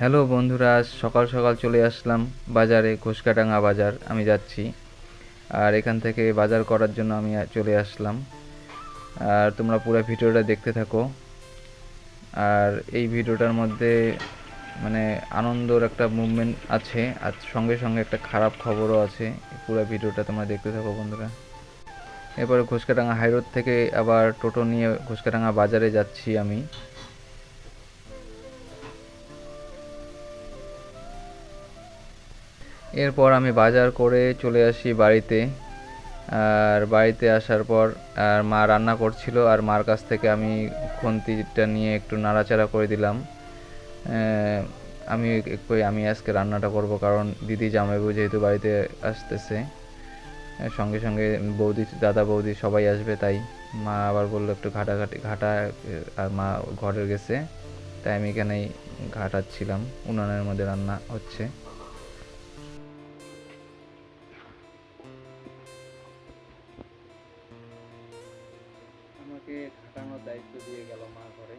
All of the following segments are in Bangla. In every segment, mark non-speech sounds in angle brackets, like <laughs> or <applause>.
হ্যালো বন্ধুরা, আজ সকাল সকাল চলে আসলাম বাজারে ঘোষকাডাঙ্গা বাজার। আমি যাচ্ছি আর এখান থেকে বাজার করার জন্য আমি চলে আসলাম। আর তোমরা পুরো ভিডিওটা দেখতে থাকো। আর এই ভিডিওটার মধ্যে মানে আনন্দর একটা মুভমেন্ট আছে আর সঙ্গে সঙ্গে একটা খারাপ খবরও আছে। পুরো ভিডিওটা তোমরা দেখতে থাকো বন্ধুরা। এরপরে ঘোষকাডাঙ্গা হাইরোড থেকে আবার টোটো নিয়ে ঘোষকাডাঙ্গা বাজারে যাচ্ছি আমি। এরপর আমি বাজার করে চলে আসি বাড়িতে। আর বাড়িতে আসার পর আর মা রান্না করছিল আর মার কাছ থেকে আমি খুন্তিটা নিয়ে একটু নাড়াচাড়া করে দিলাম। আমি আমি আজকে রান্নাটা করব কারণ দিদি জামাইবু যেহেতু বাড়িতে আসতেছে সঙ্গে সঙ্গে বৌদি, দাদা বৌদি সবাই আসবে তাই মা আবার বলল একটু ঘাটাঘাটি ঘাটা, আর মা ঘরে গেছে, তাই আমি এখানেই ঘাটাচ্ছিলাম। উনানের মধ্যে রান্না হচ্ছে। দিয়ে গেল মা ঘরে।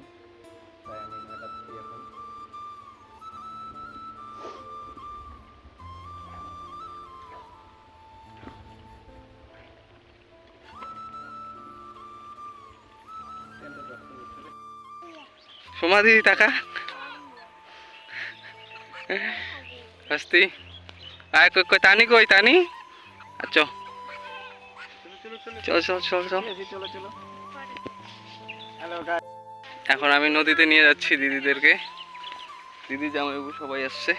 তাই আমি ঘাটাচ্ছি এখন সমাধি টাকা? হস্তি আয় কই কই তানি কই তানি আচ্ছা। চল। চল চল চল। এখন আমি নদীতে নিয়ে যাচ্ছি দিদিদেরকে। দিদি জামাইবু সবাই আসছে।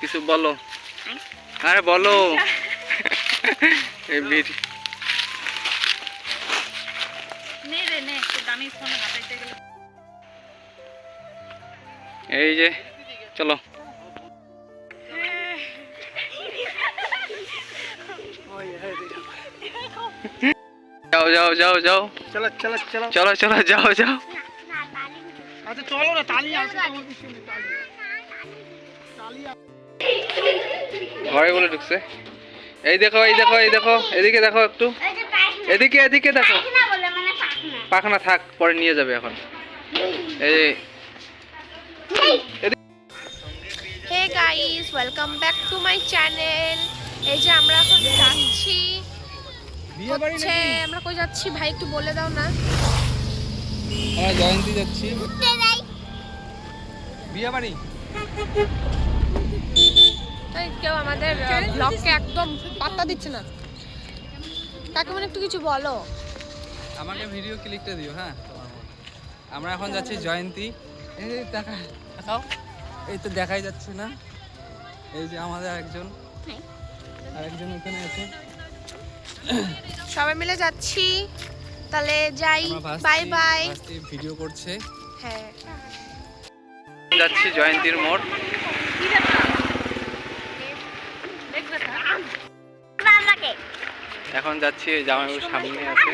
কিছু বলো? আরে বলো। <laughs> এই যে চলো। যাও যাও যাও। চলো চলো চলো। চলো চলো যাও যাও। আচ্ছা চলো না তালি আছে তোমার পিছনে তালি। তালি আছে। ঘরে বলে ঢুকছে। এই দেখো এই দেখো এই দেখো এদিকে দেখো একটু। এদিকে এদিকে দেখো। পাখনা থাক পরে নিয়ে যাবে এখন। এই hey guys welcome back to my channel এই যে আমরা এখন যাচ্ছি হচ্ছে আমরা কই যাচ্ছি? ভাই একটু বলে দাও না। আমরা জয়ন্তী যাচ্ছি। বিয়ে বাড়ি? তাই কেউ আমাদের ব্লগকে একদম পাত্তা দিচ্ছে না। তাকে মানে একটু কিছু বলো। আমাকে ভিডিও ক্লিকটা দিও হ্যাঁ? আমরা এখন যাচ্ছি জয়ন্তী। এই দেখা দেখাও। এই তো দেখাই যাচ্ছে না। এই যে আমাদের একজন আরেকজন ওখানে আছে। সবাই মিলে যাচ্ছি। তাহলে যাই। বাই বাই ভিডিও করছে। হ্যাঁ। যাচ্ছি জয়ন্তীর মোড়। এখন যাচ্ছি এই জামাইবাবুর সামনে আছে।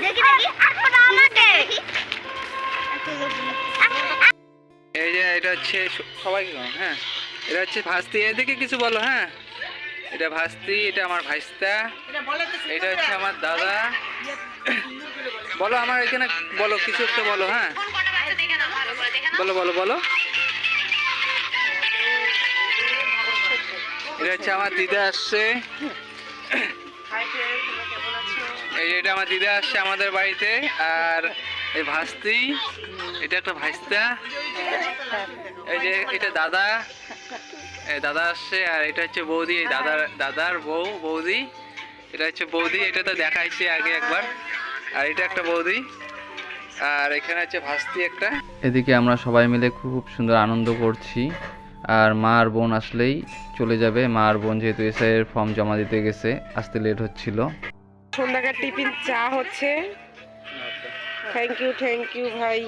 এই যে এটা হচ্ছে স- সবাইকে হ্যাঁ। এটা হচ্ছে ভাস্তি এদিকে কিছু বলো হ্যাঁ। এটা ভাস্তি, এটা আমার ভাইস্তা, এটা হচ্ছে আমার দাদা। বলো আমার এখানে, বলো, কিছু একটা বলো হ্যাঁ। বলো বলো বলো। এটা হচ্ছে আমার দিদা আসছে। এই এটা আমার দিদা আসছে আমাদের বাড়িতে, আর এই ভাস্তি, এটা একটা ভাইস্তা। এই যে এটা দাদা। দাদা আসছে আর এটা হচ্ছে বৌদি এই দাদার দাদার বউ বৌদি। এটা হচ্ছে বৌদি এটা তো দেখাইছে আগে একবার। আর এটা একটা বৌদি। আর এখানে হচ্ছে ভাস্তি একটা। এদিকে আমরা সবাই মিলে খুব সুন্দর আনন্দ করছি। আর মা আর বোন আসলেই চলে যাবে। মা আর বোন যেহেতু এসআইয়ের ফর্ম জমা দিতে গেছে আসতে লেট হচ্ছিল। সন্ধ্যাকার টিফিন চা হচ্ছে। থ্যাংক ইউ থ্যাংক ইউ ভাই।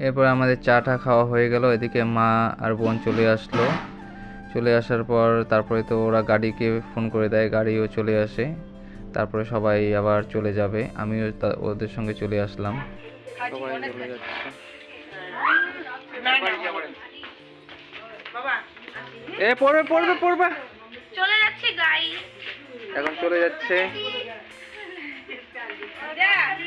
এরপর আমাদের চাটা খাওয়া হয়ে গেল এদিকে মা আর বোন চলে আসলো। চলে আসার পর তারপরে তো ওরা গাড়িকে ফোন করে দেয় গাড়িও চলে আসে। তারপরে সবাই আবার চলে যাবে আমিও তা- ওদের সঙ্গে চলে আসলাম। সবাই চলে যাচ্ছে। বাবা এ পড়বে পড়বে পড়বে। চলে যাচ্ছি গাইস এখন চলে যাচ্ছে।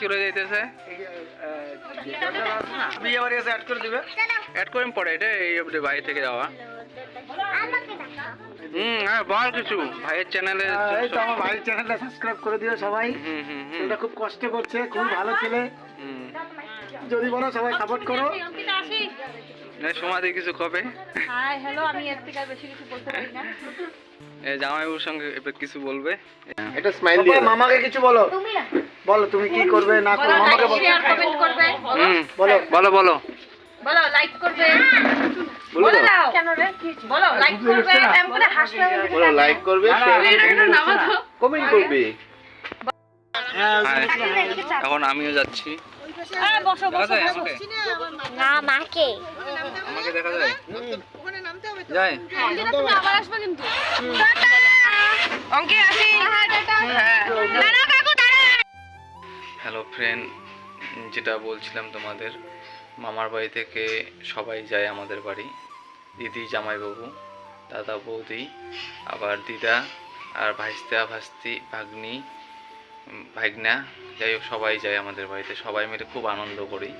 চলে যেতেছে বিয়ে বাড়ি এসে অ্যাড করে দিবে। অ্যাড করে পড়ে এটা এই অবধি বাইরে থেকে যাওয়া। হুম হ্যাঁ বল কিছু। ভাইয়ের চ্যানেলে এই তো আমার ভাইয়ের চ্যানেলটা সাবস্ক্রাইব করে দিও সবাই। হুম হুম হুম। ছেলেটা খুব কষ্ট করছে খুব ভালো ছেলে। হুম। যদি বলো সবাই সাপোর্ট করো। না, সমাধি কিছু কবে হাই হ্যালো আমি এর থেকে বেশি কিছু বলতে পারি না। জামাইবাবুর সঙ্গে এবার কিছু বলবে। এটা স্মাইল বাবা, মামাকে কিছু বলো। বলো তুমি কি করবে না করবে মামাকে বলো। কমেন্ট করবে। বলো। বলো। বলো বলো। লাইক করবে। বলো। বলে দাও। বলো লাইক করবে। বলো লাইক করবে কমেন্ট করবে। এখন আমিও যাচ্ছি। হ্যাঁ বসো বসো না মাকে। আমাকে দেখা যায়? তুমি আবার আসবে কিন্তু। অঙ্কে আসি। দাঁড়াও কাকু দাঁড়াও। হ্যালো ফ্রেন্ড যেটা বলছিলাম তোমাদের মামার বাড়ি থেকে সবাই যায় আমাদের বাড়ি। দিদি জামাইবাবু দাদা বৌদি আবার দিদা আর ভাইস্তা ভাস্তি ভাগ্নি ভাগ্না যাই হোক সবাই যায় আমাদের বাড়িতে। সবাই মিলে খুব আনন্দ করি।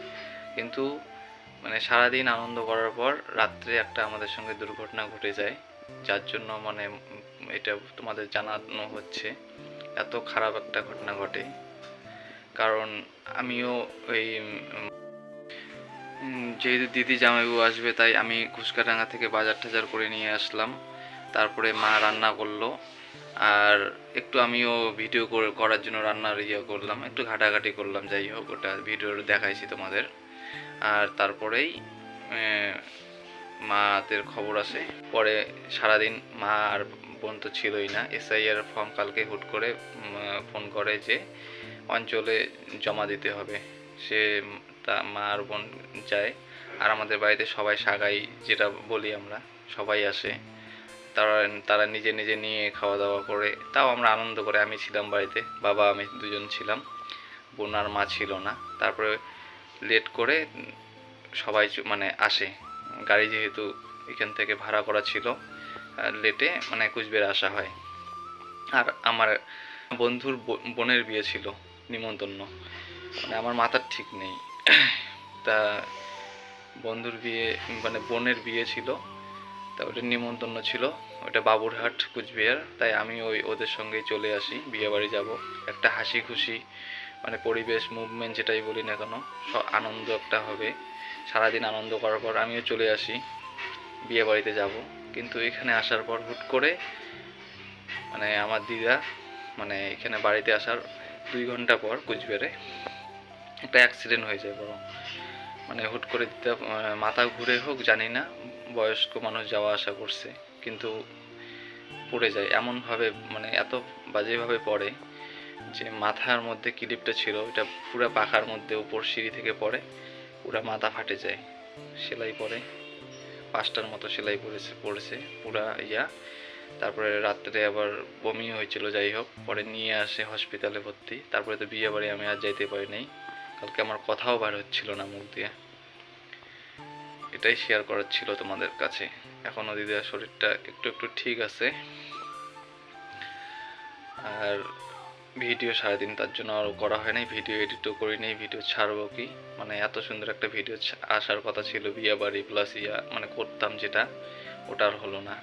কিন্তু মানে সারাদিন আনন্দ করার পর রাত্রে একটা আমাদের সঙ্গে দুর্ঘটনা ঘটে যায়, যার জন্য মানে এটা তোমাদের জানানো হচ্ছে। এত খারাপ একটা ঘটনা ঘটে। কারণ আমিও ওই যেহেতু দিদি জামাইবু আসবে তাই আমি ঘুসকাডাঙ্গা থেকে বাজার টাজার করে নিয়ে আসলাম। তারপরে মা রান্না করল। আর একটু আমিও ভিডিও করে, করার জন্য রান্নার ইয়ে করলাম। একটু ঘাটাঘাটি করলাম, যাই হোক, ওটা ভিডিও দেখাইছি তোমাদের। আর তারপরেই মাদের খবর আসে পরে সারাদিন মা আর বোন তো ছিলই না। এসআইআর ফর্ম কালকে হুট করে ফোন করে যে অঞ্চলে জমা দিতে হবে। সে তা মা আর বোন যায়। আর আমাদের বাড়িতে সবাই সাগাই, যেটা বলি আমরা, সবাই আসে। তারা তারা নিজে নিজে নিয়ে খাওয়া দাওয়া করে। তাও আমরা আনন্দ করে, আমি ছিলাম বাড়িতে, বাবা, আমি দুজন ছিলাম। বোন আর মা ছিল না। তারপরে লেট করে সবাই মানে আসে। গাড়ি যেহেতু এখান থেকে ভাড়া করা ছিল লেটে মানে কুচবিহার আসা হয়। আর আমার বন্ধুর বোনের বিয়ে ছিল, নিমন্ত্রণ। মানে আমার মাথার ঠিক নেই। <clears throat> তা বন্ধুর বিয়ে মানে বোনের বিয়ে ছিল, তা ওটা নিমন্ত্রণ ছিল। ওটা বাবুরহাট, কুচবিহার। তাই আমি ওই ওদের সঙ্গেই চলে আসি, বিয়েবাড়ি যাব। একটা হাসি খুশি মানে পরিবেশ মুভমেন্ট যেটাই বলি না কেন আনন্দ একটা হবে। সারাদিন আনন্দ করার পর আমিও চলে আসি বিয়ে বাড়িতে যাব। কিন্তু এখানে আসার পর হুট করে মানে আমার দিদা মানে এখানে বাড়িতে আসার দুই ঘণ্টা পর কুচবিহারে একটা অ্যাক্সিডেন্ট হয়ে যায় বড় মানে হুট করে দিদা মাথা ঘুরে হোক, জানি না, বয়স্ক মানুষ যাওয়া আসা করছে। কিন্তু পড়ে যায়। এমনভাবে মানে এত বাজেভাবে পড়ে যে মাথার মধ্যে ক্লিপটা ছিল ওটা পুরো পাখার মধ্যে উপর সিঁড়ি থেকে পড়ে, পুরা মাথা ফাটে যায়। সেলাই পড়ে পাঁচটার মতো সেলাই পড়েছে পড়েছে, পুরা ইয়া। তারপরে রাত্রে আবার বমি হয়েছিল, যাই হোক। পরে নিয়ে আসে হসপিটালে ভর্তি। তারপরে তো বিয়ে বাড়ি আমি আর যাইতে পারি নাই। কালকে আমার কথাও বার হচ্ছিল না মুখ দিয়ে। এটাই শেয়ার করার ছিল তোমাদের কাছে। এখনও দিদির শরীরটা একটু একটু ঠিক আছে। আর ভিডিও সারাদিন তার জন্য আরও করা হয়নি ভিডিও এডিটও করি নাই ভিডিও ছাড়বো কি? মানে এত সুন্দর একটা ভিডিও আসার কথা ছিল, বিয়ে বাড়ি প্লাস ইয়া মানে করতাম যেটা, ওটা আর হলো না।